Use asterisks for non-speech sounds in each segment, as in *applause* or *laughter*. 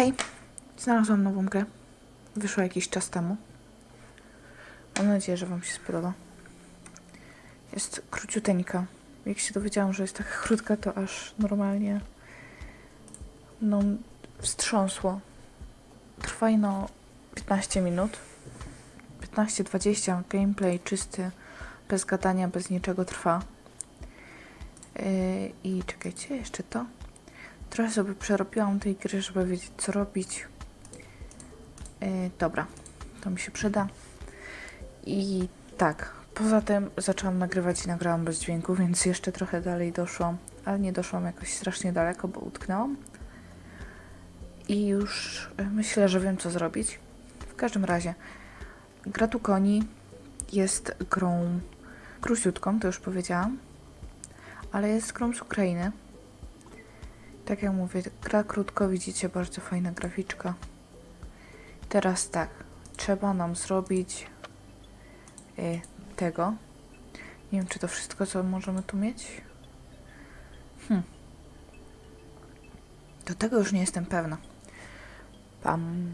Hej, znalazłam nową grę. Wyszła jakiś czas temu. Mam nadzieję, że Wam się spodoba. Jest króciuteńka. Jak się dowiedziałam, że jest taka krótka, to aż normalnie no wstrząsło. Trwa no 15 minut. 15-20 gameplay czysty, bez gadania, bez niczego trwa. Yy, I czekajcie, jeszcze to. Trochę sobie przerobiłam tej gry, żeby wiedzieć co robić. Yy, dobra, to mi się przyda. I tak, poza tym zaczęłam nagrywać i nagrałam bez dźwięku, więc jeszcze trochę dalej doszłam, ale nie doszłam jakoś strasznie daleko, bo utknęłam. I już y, myślę, że wiem co zrobić. W każdym razie, gra tu koni jest grą króciutką, to już powiedziałam, ale jest grą z Ukrainy. Tak jak mówię, gra krótko, widzicie, bardzo fajna graficzka. Teraz tak, trzeba nam zrobić y, tego. Nie wiem, czy to wszystko, co możemy tu mieć. Hm. Do tego już nie jestem pewna. Pam.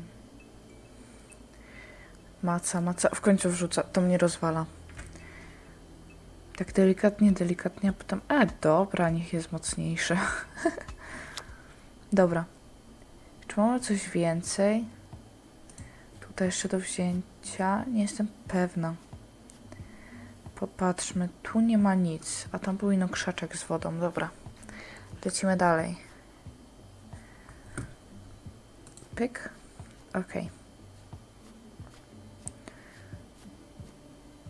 Maca, maca. W końcu wrzuca. To mnie rozwala. Tak delikatnie, delikatnie, a potem. E, dobra, niech jest mocniejsze. *laughs* dobra. Czy mamy coś więcej? Tutaj jeszcze do wzięcia. Nie jestem pewna. Popatrzmy, tu nie ma nic, a tam był ino krzaczek z wodą. Dobra, lecimy dalej. Pyk. Ok.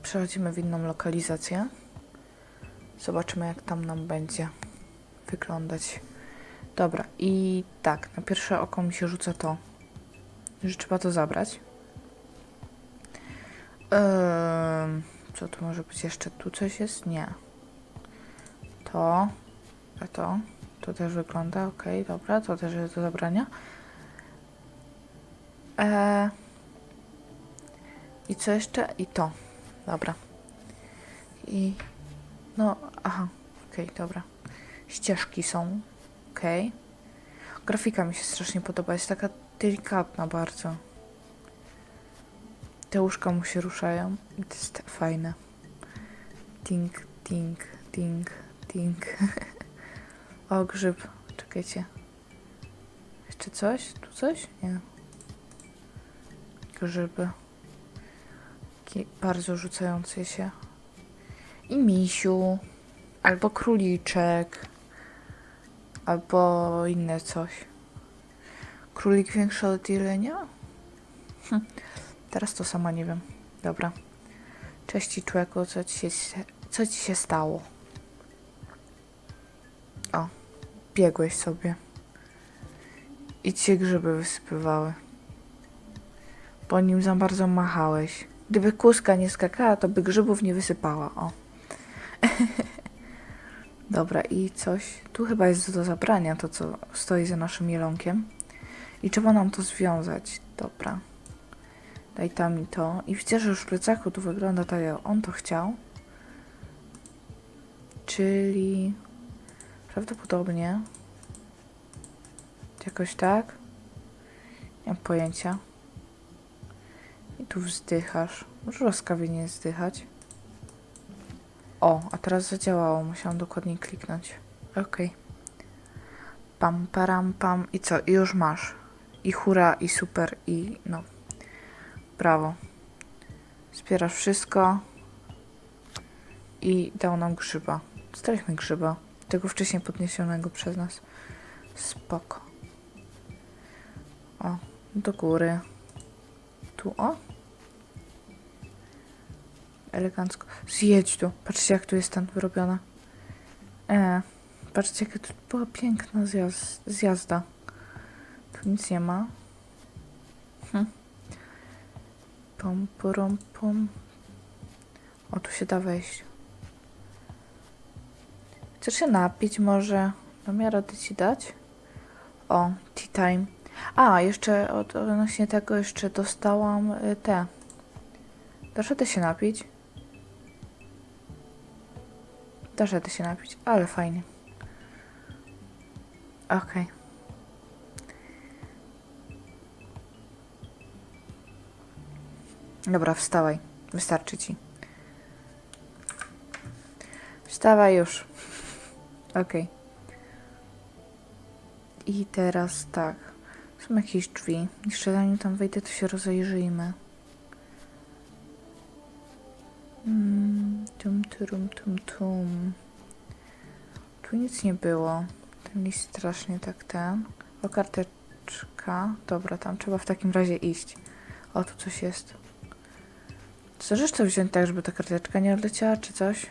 Przechodzimy w inną lokalizację. Zobaczymy, jak tam nam będzie wyglądać. Dobra, i tak, na pierwsze oko mi się rzuca to, że trzeba to zabrać. Ehm, co tu może być jeszcze? Tu coś jest? Nie. To. A to. To też wygląda. ok, dobra. To też jest do zabrania. Eee, I co jeszcze? I to. Dobra. I. No, aha. Okej, dobra. Ścieżki są. Okej. Grafika mi się strasznie podoba. Jest taka delikatna bardzo. Te łóżka mu się ruszają i to jest fajne. Ding, ding, ding, ding. *laughs* o, grzyb. Czekajcie. Jeszcze coś? Tu coś? Nie. Grzyby. Bardzo rzucający się. I misiu. Albo króliczek. Albo inne coś. Królik większy od jelenia? Hm. Teraz to sama nie wiem. Dobra. Cześć człowieku, co ci się, co ci się stało? O, biegłeś sobie. I ci się grzyby wysypywały. Po nim za bardzo machałeś. Gdyby kuska nie skakała, to by grzybów nie wysypała. O. *laughs* Dobra, i coś. Tu chyba jest do zabrania to, co stoi za naszym jelonkiem. I trzeba nam to związać. Dobra. Daj tam mi to. I widzę, że już w plecaku tu wygląda tak, jak on to chciał. Czyli prawdopodobnie jakoś tak. Nie mam pojęcia. I tu wzdychasz. Może łaskawie nie zdychać. O, a teraz zadziałało. Musiałam dokładniej kliknąć. Okej. Pam, param, pam. I co? I już masz. I hura, i super, i no. Brawo. Zbierasz wszystko. I dał nam grzyba. Dostaliśmy grzyba. Tego wcześniej podniesionego przez nas. Spoko. O, do góry. Tu, o. Elegancko. Zjedź tu. Patrzcie, jak tu jest ten wyrobiona. E, patrzcie, jaka tu była piękna zjazd zjazda. Tu nic nie ma. Hm. Pom, porom, pom. O, tu się da wejść. Chcesz się napić może? Mam ja radę ci dać? O, tea time. A, jeszcze od, odnośnie tego jeszcze dostałam y, te. Dasz radę się napić? Dasz się napić, ale fajnie. Okej. Okay. Dobra, wstawaj. Wystarczy ci. Wstawaj już. Ok. I teraz tak. Są jakieś drzwi. Jeszcze zanim tam wejdę, to się rozejrzyjmy. Tum, turum, tum, tum. Tu nic nie było. Ten list strasznie tak ten. O, karteczka. Dobra, tam trzeba w takim razie iść. O, tu coś jest. Chcesz to wziąć tak, żeby ta karteczka nie odleciała, czy coś?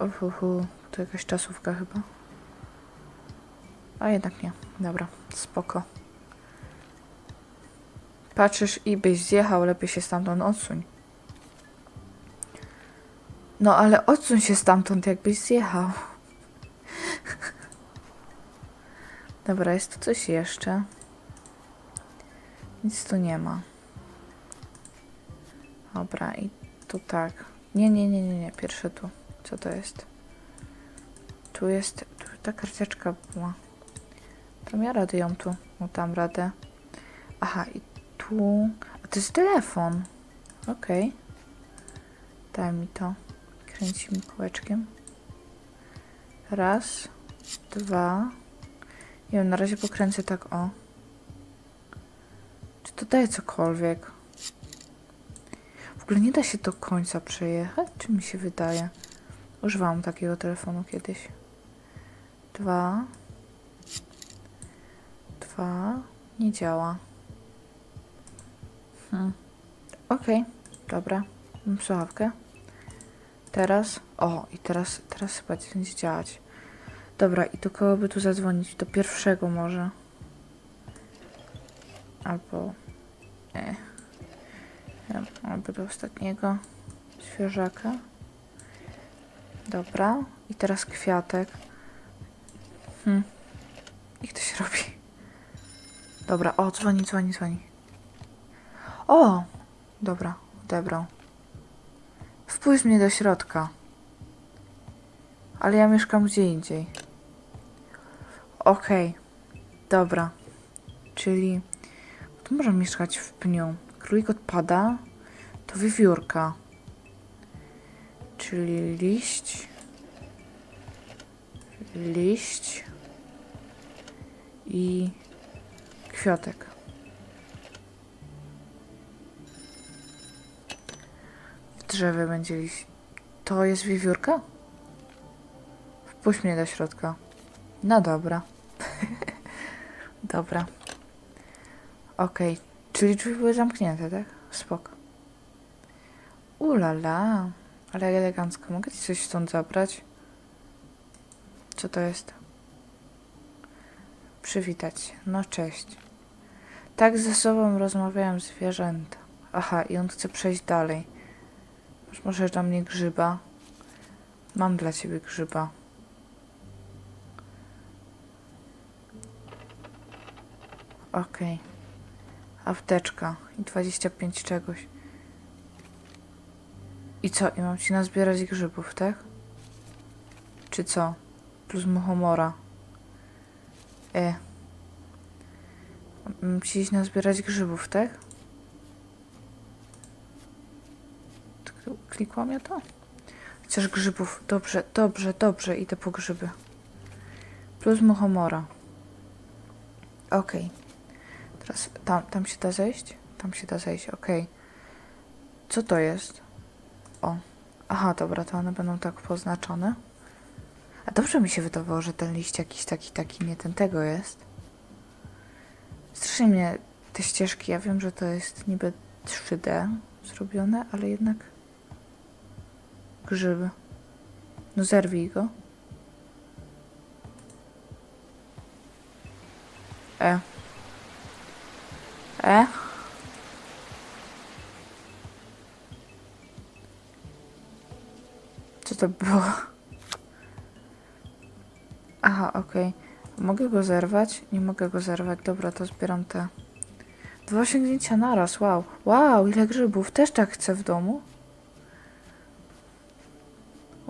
Uhuhu, to jakaś czasówka chyba. A jednak nie. Dobra, spoko. Patrzysz i byś zjechał, lepiej się stamtąd odsuń. No ale odsuń się stamtąd, jakbyś zjechał. Dobra, jest tu coś jeszcze. Nic tu nie ma. Dobra, i tu tak. Nie, nie, nie, nie, nie. Pierwsze tu. Co to jest? Tu jest. Tu ta karteczka była. Tam ja radę ją tu. No tam radę. Aha, i tu. A to jest telefon. Okej. Daj mi to. Kręcimy kółeczkiem. Raz, dwa. Nie wiem, na razie pokręcę tak o. Czy to daje cokolwiek? W ogóle nie da się do końca przejechać, czy mi się wydaje? Używałam takiego telefonu kiedyś. Dwa. Dwa. Nie działa. Hmm. Okej, dobra. Mam słuchawkę. Teraz. O, i teraz, teraz chyba będzie działać. Dobra, i do kogo by tu zadzwonić? Do pierwszego może. Albo. Nie. Albo do ostatniego. Świeżaka. Dobra. I teraz kwiatek. Hmm. I ktoś robi. Dobra, o, dzwoni, dzwoni, dzwoni. O! Dobra, odebrał. Wpuść mnie do środka. Ale ja mieszkam gdzie indziej. Okej. Dobra. Czyli tu można mieszkać w pniu. Królik odpada. To wiewiórka. Czyli liść. Liść. I kwiatek. W drzewie będzie liść. To jest wiewiórka? Wpuść mnie do środka. No dobra. *laughs* dobra. Okej, czyli drzwi były zamknięte, tak? Spoko. Ulala, ale elegancko. Mogę ci coś stąd zabrać? Co to jest? Przywitać. No cześć. Tak ze sobą rozmawiają zwierzęta. Aha, i on chce przejść dalej. Masz może dla mnie grzyba? Mam dla ciebie grzyba. Okej. Apteczka i 25 czegoś. I co? I mam ci nazbierać grzybów, tak? Czy co? Plus muchomora. E. Mam ci iść nazbierać grzybów, tak? Tak, Klikłam ja to? Chcesz grzybów? Dobrze, dobrze, dobrze. Idę po grzyby. Plus muchomora. Okej. Teraz tam, tam się da zejść? Tam się da zejść, okej. Co to jest? O. Aha, dobra, to one będą tak poznaczone. A dobrze mi się wydawało, że ten liść jakiś taki, taki, nie ten tego jest. Strasznie mnie te ścieżki, ja wiem, że to jest niby 3D zrobione, ale jednak grzyby. No zerwij go. E. E? Co to było? Aha, okej. Mogę go zerwać? Nie mogę go zerwać. Dobra, to zbieram te. Dwa osiągnięcia naraz, wow. Wow, ile grzybów. Też tak chcę w domu.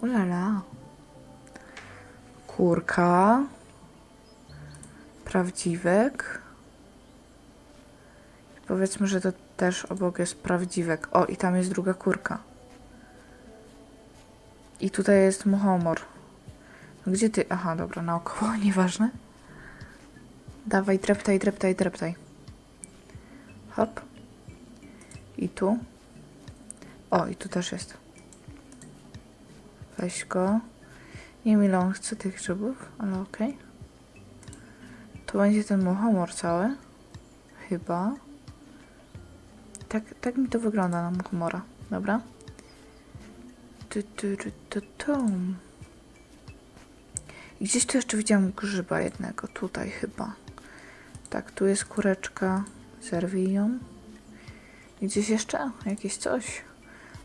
Ulala. Kurka. Prawdziwek. Powiedzmy, że to też obok jest prawdziwek. O, i tam jest druga kurka. I tutaj jest muchomor. Gdzie ty? Aha, dobra, naokoło, *laughs* nieważne. Dawaj, dreptaj, dreptaj, dreptaj. Hop. I tu. O, i tu też jest. Weź go. Nie wiem ile on chce tych grzybów, ale okej. To będzie ten muchomor cały. Chyba. Tak, tak mi to wygląda na muchomora. Dobra. Tu, tu, tu, tu, tu. I gdzieś tu jeszcze widziałam grzyba jednego. Tutaj chyba. Tak, tu jest kureczka. Zerwij ją. I gdzieś jeszcze? Jakieś coś.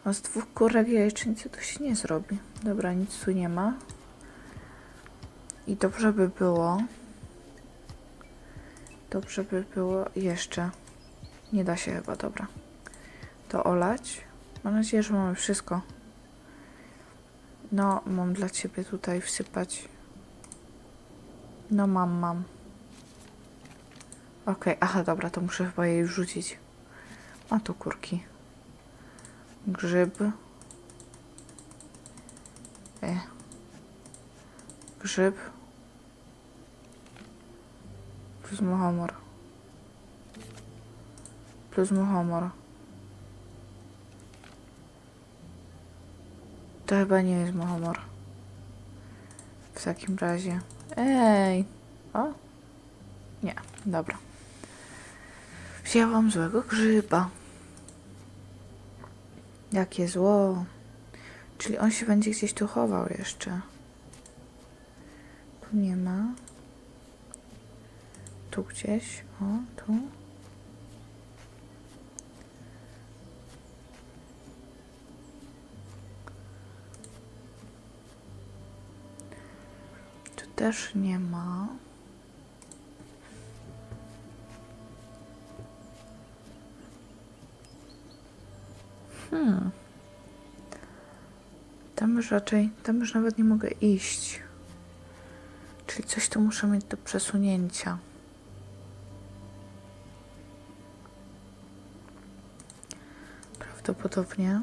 A z dwóch kurek jajecznicy to się nie zrobi. Dobra, nic tu nie ma. I dobrze by było. Dobrze by było jeszcze. Nie da się chyba, dobra. To olać. Mam nadzieję, że mamy wszystko. No, mam dla ciebie tutaj wsypać. No, mam, mam. Okej, aha, dobra, to muszę chyba jej wrzucić. A tu kurki. Grzyb. Grzyb. Plus muchomor. Plus muchomor. To chyba nie jest muchomor. W takim razie. Ej! O? Nie, dobra. Wzięłam złego grzyba. Jakie zło. Czyli on się będzie gdzieś tu chował jeszcze. Tu nie ma. Tu gdzieś. O, tu. Tu też nie ma. Już raczej, tam już nawet nie mogę iść. Czyli coś tu muszę mieć do przesunięcia. Prawdopodobnie.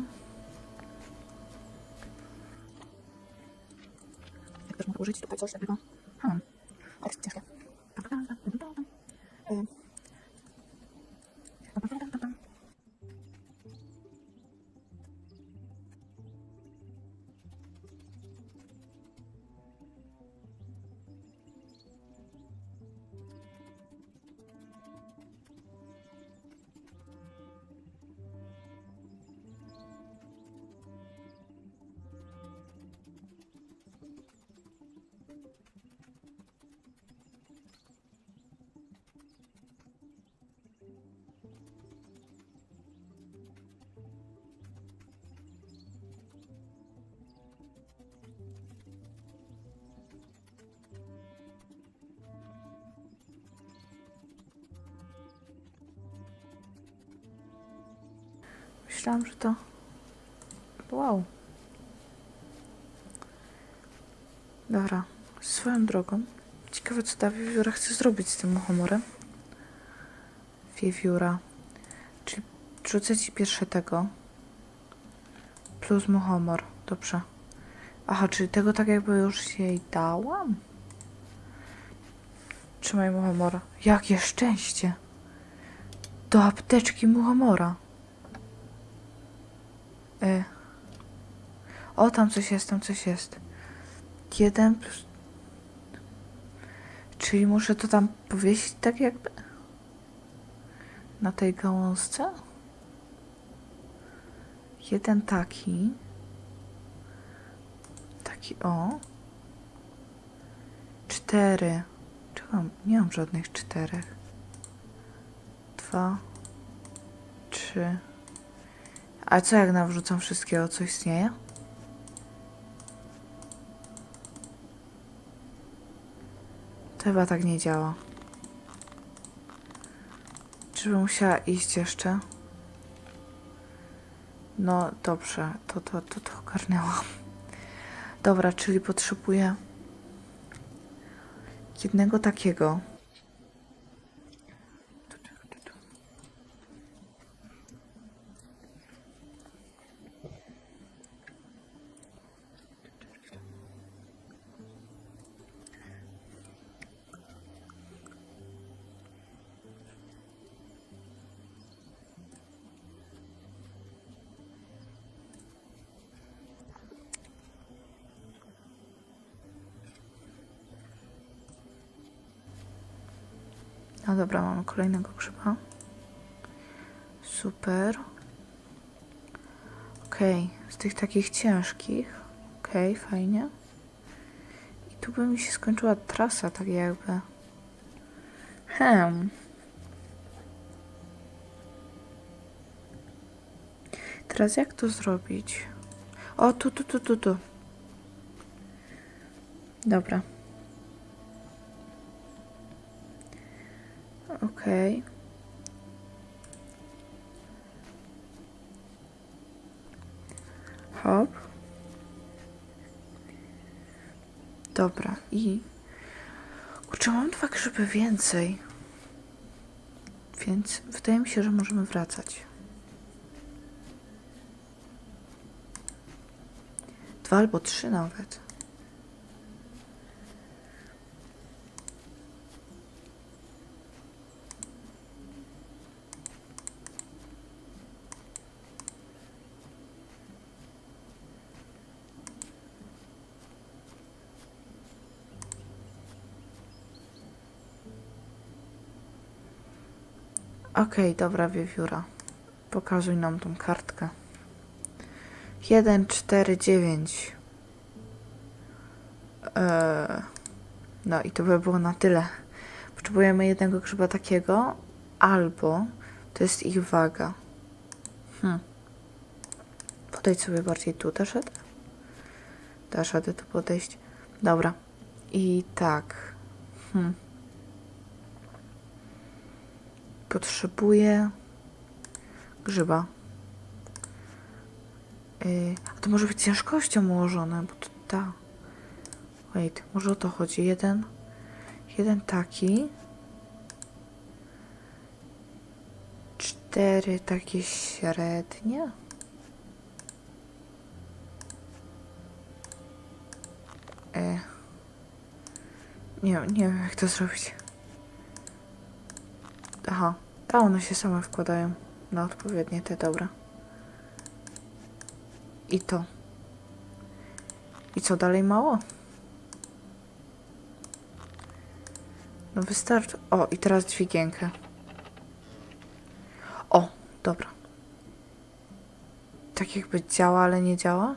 Jak też mogę użyć tutaj coś takiego. Hmm. Ale ciężkie. Myślałam, że to. Wow. Dobra, swoją drogą. Ciekawe, co ta wiewióra chce zrobić z tym humorem. Wiewióra. Czyli rzucę ci pierwsze tego. Plus muchomor. Dobrze. Aha, czyli tego tak jakby już jej dałam? Trzymaj muchomora. Jakie szczęście! Do apteczki muchomora. Y. O, tam coś jest, tam coś jest. Jeden plus... Czyli muszę to tam powiesić tak jakby? Na tej gałązce? Jeden taki. Taki o. Cztery. Czego mam? Nie mam żadnych czterech. Dwa. Trzy. A co jak nawrzucam wszystkiego, co istnieje? To chyba tak nie działa. Czy bym musiała iść jeszcze? No dobrze, to to, to, to ogarnęłam. Dobra, czyli potrzebuję jednego takiego. No dobra, mamy kolejnego grzyba. Super. Okej, z tych takich ciężkich. Okej, fajnie. I tu by mi się skończyła trasa, tak jakby. Hem. Teraz jak to zrobić? O, tu, tu, tu, tu, tu. Dobra. Okej. Hop. Dobra, i... Kurczę, mam dwa grzyby więcej. Więc wydaje mi się, że możemy wracać. Dwa albo trzy nawet. Okej, dobra, wiewióra. Pokazuj nam tą kartkę. 1, 4, 9. Eee, no i to by było na tyle. Potrzebujemy jednego grzyba takiego, albo to jest ich waga. Hmm. Podejdź sobie bardziej tu, dasz radę? Dasz radę tu podejść. Dobra. I tak. Hmm. Potrzebuję grzyba. Yy, a to może być ciężkością ułożone, bo to ta. Wait, może o to chodzi. Jeden, jeden taki. Cztery takie średnie. Yy. Nie, nie wiem jak to zrobić. Aha, a one się same wkładają na odpowiednie te, dobra. I to. I co dalej mało? No wystarczy. O, i teraz dźwigienkę. O, dobra. Tak jakby działa, ale nie działa?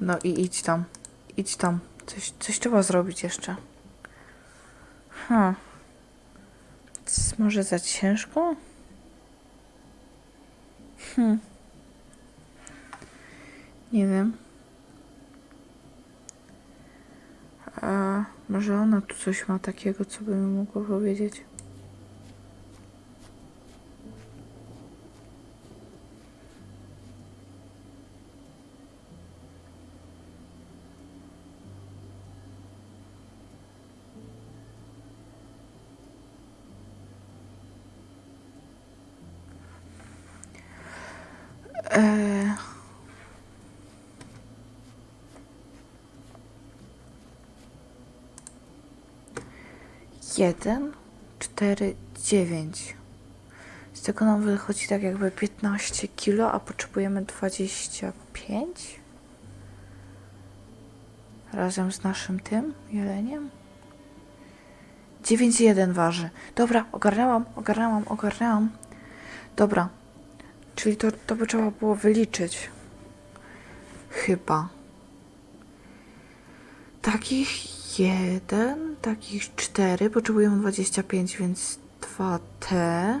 No i idź tam. Idź tam. Coś, coś trzeba zrobić jeszcze. Ha. Może za ciężko? Hmm. Nie wiem. A może ona tu coś ma takiego, co by mi mogła powiedzieć? Eee... Jeden, cztery, dziewięć. Z tego nam wychodzi tak jakby 15 kilo, a potrzebujemy 25? Razem z naszym tym jeleniem? 9,1 waży. Dobra, ogarnęłam, ogarnęłam, ogarnęłam. Dobra, Czyli to, to by trzeba było wyliczyć. Chyba. Takich jeden, takich cztery. Potrzebujemy 25, więc 2T.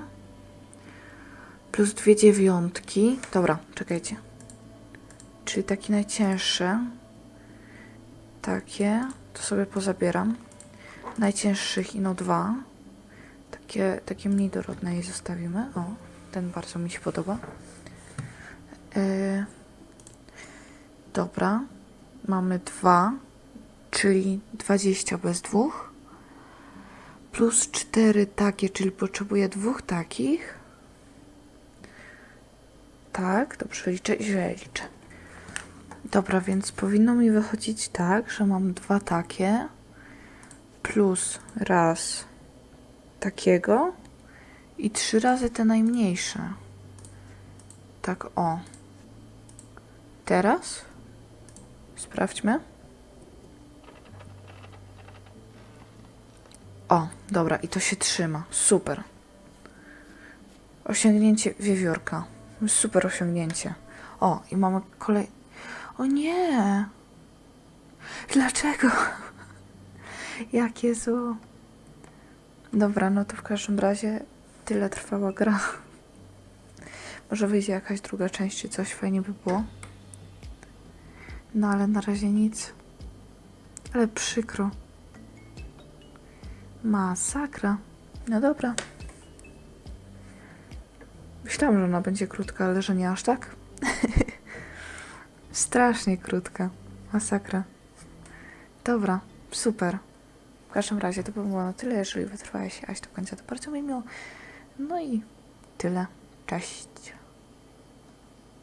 Plus dwie dziewiątki. Dobra, czekajcie. Czyli taki najcięższy. Takie. To sobie pozabieram. Najcięższych ino dwa. Takie, takie mniej dorodne je zostawimy. O. Ten bardzo mi się podoba. Yy, dobra. Mamy dwa, czyli 20 bez dwóch. Plus cztery takie, czyli potrzebuję dwóch takich. Tak, dobrze liczę, źle liczę. Dobra, więc powinno mi wychodzić tak, że mam dwa takie plus raz takiego i trzy razy te najmniejsze. Tak o. Teraz sprawdźmy. O, dobra, i to się trzyma. Super. Osiągnięcie wiewiórka. Super osiągnięcie. O, i mamy kolej. O nie! Dlaczego? *laughs* Jakie zło. Dobra, no to w każdym razie tyle trwała gra. Może wyjdzie jakaś druga część czy coś, fajnie by było. No ale na razie nic. Ale przykro. Masakra. No dobra. Myślałam, że ona będzie krótka, ale że nie aż tak. *laughs* Strasznie krótka. Masakra. Dobra, super. W każdym razie to by było na tyle, jeżeli wytrwałeś aż do końca, to bardzo mi miło. No i tyle. Cześć.